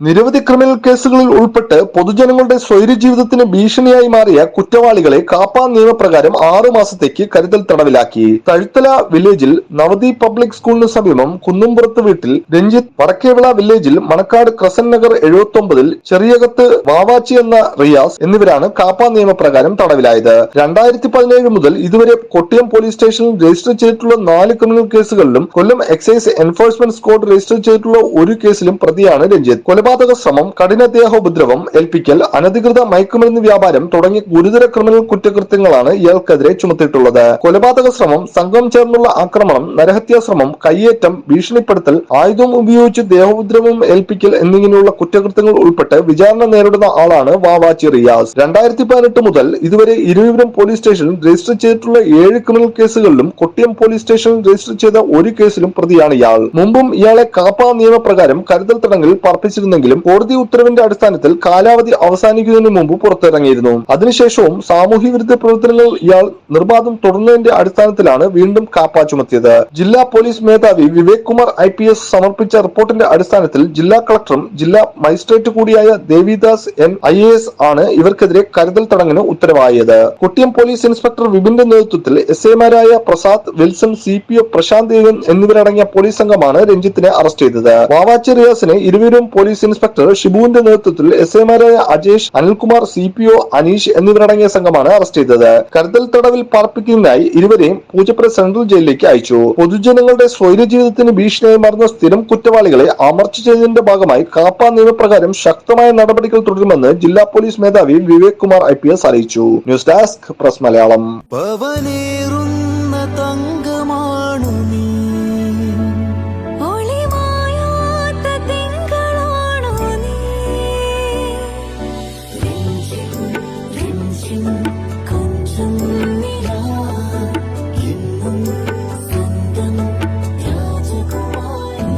നിരവധി ക്രിമിനൽ കേസുകളിൽ ഉൾപ്പെട്ട് പൊതുജനങ്ങളുടെ സ്വൈര്യ ജീവിതത്തിന് ഭീഷണിയായി മാറിയ കുറ്റവാളികളെ കാപ്പ നിയമപ്രകാരം ആറു മാസത്തേക്ക് കരുതൽ തടവിലാക്കി. തഴുത്തല വില്ലേജിൽ നവദീപ് പബ്ലിക് സ്കൂളിന് സമീപം കുന്നുംപുറത്ത് വീട്ടിൽ രഞ്ജിത്ത് വടക്കേവിള വില്ലേജിൽ മണക്കാട് ക്രസൻ നഗർ എഴുപത്തി ചെറിയകത്ത് വാവാച്ചി എന്ന റിയാസ് എന്നിവരാണ് കാപ്പ നിയമപ്രകാരം തടവിലായത്. രണ്ടായിരത്തി പതിനേഴ് മുതൽ ഇതുവരെ കൊട്ടിയം പോലീസ് സ്റ്റേഷനിൽ രജിസ്റ്റർ ചെയ്തിട്ടുള്ള നാല് ക്രിമിനൽ കേസുകളിലും Kollam excise enforcement squad register ചെയ്തിട്ടുള്ള ഒരു കേസിലും പ്രതിയാണ് രഞ്ജിത്ത്. ശ്രമം കഠിന ദേഹോപദ്രവം ഏൽപ്പിക്കൽ അനധികൃത മയക്കുമരുന്ന് വ്യാപാരം തുടങ്ങിയ ഗുരുതര ക്രിമിനൽ കുറ്റകൃത്യങ്ങളാണ് ഇയാൾക്കെതിരെ ചുമത്തിയിട്ടുള്ളത്. കൊലപാതക ശ്രമം സംഘം ചേർന്നുള്ള ആക്രമണം നരഹത്യാ ശ്രമം കയ്യേറ്റം ഭീഷണിപ്പെടുത്തൽ ആയുധം ഉപയോഗിച്ച് ദേഹോപദ്രവം ഏൽപ്പിക്കൽ എന്നിങ്ങനെയുള്ള കുറ്റകൃത്യങ്ങൾ ഉൾപ്പെട്ട് വിചാരണ നേരിടുന്ന ആളാണ് വാവാച്ചി റിയാസ്. രണ്ടായിരത്തി പതിനെട്ട് മുതൽ ഇതുവരെ ഇരുവിപുരം പോലീസ് സ്റ്റേഷനിൽ രജിസ്റ്റർ ചെയ്തിട്ടുള്ള ഏഴ് ക്രിമിനൽ കേസുകളിലും കൊട്ടിയം പോലീസ് സ്റ്റേഷനിൽ രജിസ്റ്റർ ചെയ്ത ഒരു കേസിലും പ്രതിയാണ് ഇയാൾ. മുമ്പും ഇയാളെ കാപ്പ നിയമപ്രകാരം കരുതൽ തടങ്കലിൽ പാർപ്പിച്ചിരുന്നെങ്കിലും കോടതി ഉത്തരവിന്റെ അടിസ്ഥാനത്തിൽ കാലാവധി അവസാനിക്കുന്നതിന് മുമ്പ് പുറത്തിറങ്ങിയിരുന്നു. അതിനുശേഷവും സാമൂഹ്യ വിരുദ്ധ പ്രവർത്തനങ്ങൾ ഇയാൾ നിർബാധം തുടർന്നതിന്റെ അടിസ്ഥാനത്തിലാണ് വീണ്ടും കാപ്പ ചുമത്തിയത്. ജില്ലാ പോലീസ് മേധാവി Vivek Kumar I P S സമർപ്പിച്ച റിപ്പോർട്ടിന്റെ അടിസ്ഥാനത്തിൽ ജില്ലാ കളക്ടറും ജില്ലാ മജിസ്ട്രേറ്റ് കൂടിയായ Devidas N I A S ആണ് ഇവർക്കെതിരെ കരുതൽ തടങ്ങിന് ഉത്തരവായത്. കുട്ടിയം പോലീസ് ഇൻസ്പെക്ടർ വിപിന്റെ നേതൃത്വത്തിൽ S എമാരായ Prasad Wilson C P O Prashanth എന്നിവരടങ്ങിയ പോലീസ് സംഘമാണ് രഞ്ജിത്തിനെ അറസ്റ്റ് ചെയ്തത്. വാവാച്ചി റിയാസിനെ ഇരുവരും പോലീസ് ഇൻസ്പെക്ടർ ഷിബുവിന്റെ നേതൃത്വത്തിൽ S എമാരായ Ajesh Anilkumar C P O Aneesh എന്നിവരടങ്ങിയ സംഘമാണ് അറസ്റ്റ് ചെയ്തത്. കരുതൽ തടവിൽ പാർപ്പിക്കുന്നതിനായി ഇരുവരെയും പൂജപ്പുര സെൻട്രൽ ജയിലിലേക്ക് അയച്ചു. പൊതുജനങ്ങളുടെ സ്വൈര ജീവിതത്തിന് ഭീഷണിയായി മാറുന്ന സ്ഥിരം കുറ്റവാളികളെ അമർച്ച ചെയ്തതിന്റെ ഭാഗമായി കാപ്പ നിയമപ്രകാരം ശക്തമായ നടപടികൾ തുടരുമെന്ന് ജില്ലാ പോലീസ് മേധാവി വിവേക് കുമാർ ഐ അറിയിച്ചു. News desk press Malayalam. രാജകുമാരി